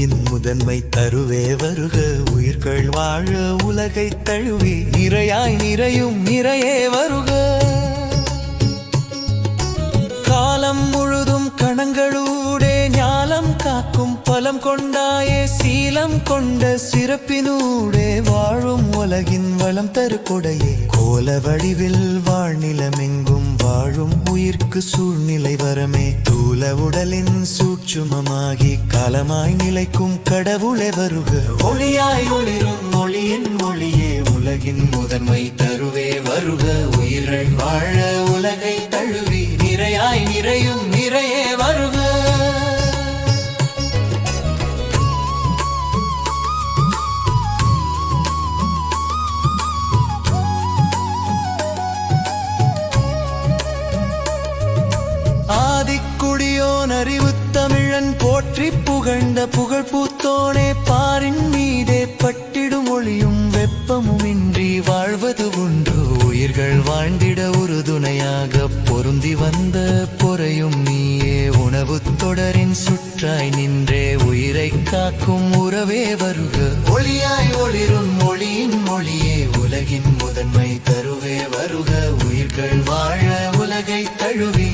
உலகின் முதன்மை தருவே வருக. உயிர்கள் வாழ உலகை தழுவி. நிறையாய் நிறையும் நிறையே வருக. காக்கும் கொண்டாயே சீலம் கொண்ட சிறப்பினூடே வாழும் உலகின் வளம் தருக்கொடையே. கோல வடிவில் வாழ்நிலமெங்கும் வாழும் உயிர்க்கு சூழ்நிலை வரமே. தூல உடலின் சூட்சுமமாகி காலமாய் நிலைக்கும் கடவுளே வருக. ஒளியாய் ஒளிரும் மொழியின் மொழியே உலகின் முதன்மை தருவே வருக. உயிர்கள் வாழ புகழ்ந்த புகழ் பூத்தோனே பாரின் மீதே பட்டிடும் ஒளியும் வெப்பமுமின்றி வாழ்வது ஒன்று. உயிர்கள் வாழ்ந்திட உறுதுணையாக பொருந்தி வந்த பொறையும் நீயே. உணவு தொடரின் சுற்றாய் நின்றே உயிரை காக்கும் உறவே வருக. ஒளியாய் ஒளிரும் மொழியின் மொழியே உலகின் முதன்மை தருவே வருக. உயிர்கள் வாழ உலகை தழுவி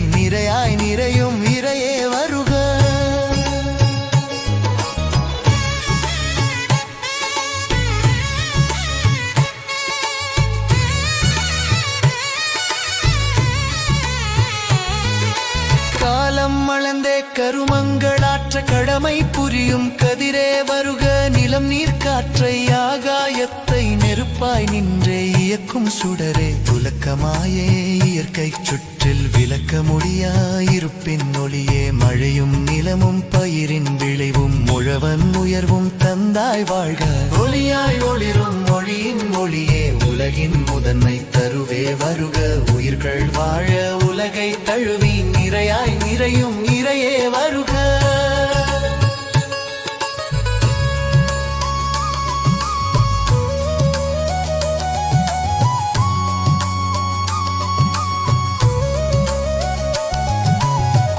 காலம் அளந்தே கருமங்களாற்ற கடமை புரியும் கதிரே வருக நிலம் நீர் காற்றை ஆகாயத்தை நெருப்பாய் நின்றே இயக்கும் சுடரே துலக்கமாயே இயற்கை சுற்றில் விளக்க முடியாயிருப்பின் ஒளியே மழையும் நிலமும் பயிரின் விளைவும் முழவன் உயர்வும் தந்தாய் வாழ்க. ஒளியாய் ஒளிரும் மொழியின் மொழியே உலகின் முதன்மை தருவே வருக உயிர்கள் வாழ உலகை தழுவி நிறையாய் இறையும் இறையே வருக.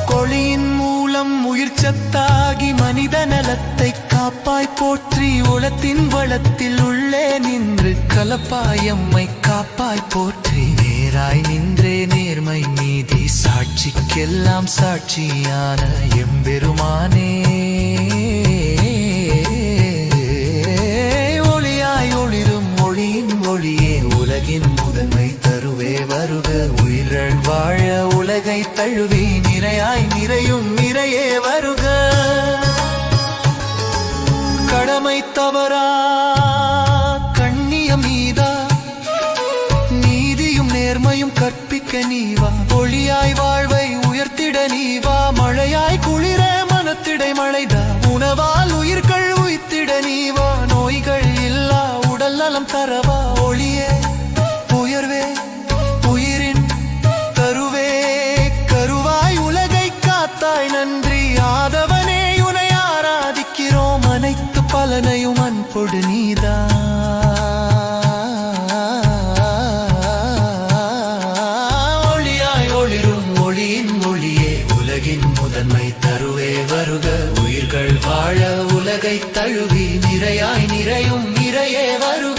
கொளியின் மூலம் உயிர் சத்தாகி மனித நலத்தை காப்பாய் போற்றி உளத்தின் வளத்தில் உள்ளே நின்று கலப்பாயம்மை காப்பாய் போற்றி. நேராய் நீ சாட்சிக்கெல்லாம் சாட்சியான எம்பெருமானே. ஒளியாய் ஒளிரும் ஒளியின் ஒளியே உலகின் முதன்மை தருவே வருக. உயிர்கள் வாழ உலகை தழுவி நிறையாய் நிறையும் கற்பிக்க நீவா ஒளியாய் வாழ்வை உயர்த்திட நீவா மழையாய் குளிர மனத்திடை மழைதா. உணவால் உயிர்கள் உய்த்திட நீவா நோய்கள் இல்லா. உடல் நலம் தரவா. ஒளியே உயர்வே. மக்கள் வாழ உலகை தழுவி நிறையாய் நிறையும் நிறையே வரும்.